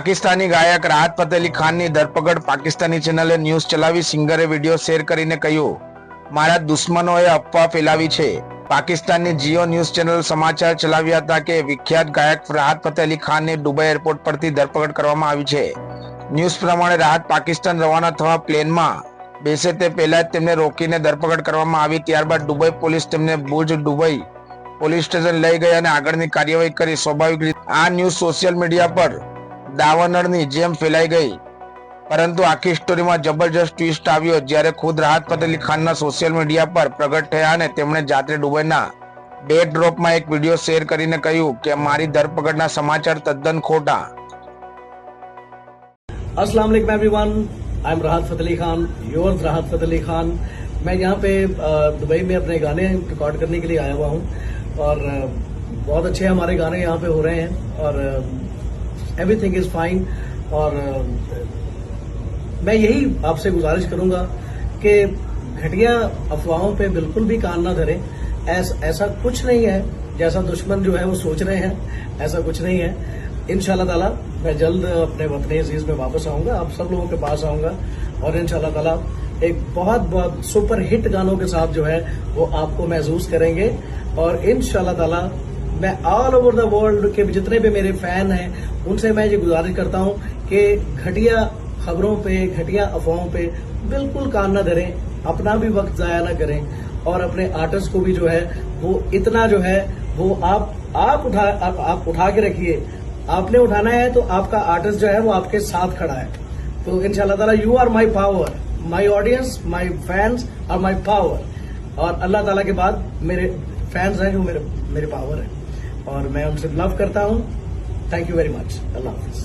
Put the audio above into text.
પાકિસ્તાની ગાયક રાહત ફતેહ અલી ખાનની ધરપકડ પાકિસ્તાની ચેનલે ન્યૂઝ ચલાવી સિંગરે વીડિયો શેર કરીને કહ્યું, મારા દુશ્મનોએ અફવા ફેલાવી છે. પાકિસ્તાનની જીઓ ન્યૂઝ ચેનલ સમાચાર ચલાવ્યા હતા કે વિખ્યાત ગાયક રાહત ફતેહ અલી ખાનની દુબઈ એરપોર્ટ પરથી ધરપકડ કરવામાં આવી છે. ન્યૂઝ પ્રમાણે રાહત પાકિસ્તાન રવાના થવા પ્લેનમાં બેસે તે પહેલા જ તેમને રોકીને ધરપકડ કરવામાં આવી, ત્યારબાદ દુબઈ પોલીસ તેમને ભુજ દુબઈ પોલીસ સ્ટેશન લઈ ગઈ અને આગળની કાર્યવાહી કરી. સ્વાભાવિક રીતે આ ન્યૂઝ સોશિયલ મીડિયા પર દાવાનળની જેમ ફેલાઈ ગઈ પરંતુ આખી સ્ટોરીમાં જબરજસ્ત ટ્વિસ્ટ આવ્યો જ્યારે ખુદ રાહત ફતેહ અલી ખાનના સોશિયલ મીડિયા પર પ્રગટ થયા અને તેમણે જાતે દુબઈના બે ડ્રોપમાં એક વિડીયો શેર કરીને કહ્યું કે મારી ધરપકડના સમાચાર તદ્દન ખોટા अस्सलाम वालेकुम एवरीवन आई एम राहत फतेह अली खान योर राहत फतेह अली खान मैं यहाँ पे अ, दुबई में अपने गाने रिकॉर्ड करने के लिए आया हुआ हूँ और अ, बहुत अच्छे हमारे गाने यहाँ पे हो रहे हैं और एवरीथिंग इज़ फाइन और मैं यही आपसे गुजारिश करूँगा कि घटिया अफवाहों पे बिल्कुल भी कान ना धरें। ऐस, ऐसा कुछ नहीं है जैसा दुश्मन जो है वो सोच रहे हैं ऐसा कुछ नहीं है। इन ताला मैं जल्द अपने वतन अज़ीज़ में वापस आऊँगा आप सब लोगों के पास आऊँगा। और इन ताला एक बहुत बहुत सुपर हिट गानों के साथ जो है वो आपको महसूस करेंगे। और इन ताला मैं ऑल ओवर द वर्ल्ड के जितने भी मेरे फ़ैन हैं उनसे मैं ये गुजारिश करता हूँ कि घटिया खबरों पे घटिया अफवाहों पे बिल्कुल कान ना धरें अपना भी वक्त जाया ना करें और अपने आर्टिस्ट को भी जो है वो इतना जो है वो आप आप उठा आप, आप उठा के रखिए। आपने उठाना है तो आपका आर्टिस्ट जो है वो आपके साथ खड़ा है। तो इन ताला you are my power my audience my fans और माई पावर और अल्लाह ताला के बाद मेरे फैंस हैं जो मेरे मेरे पावर है। और मैं उनसे लव करता हूँ। थैंक यू वेरी मच अल्लाह हाफिज़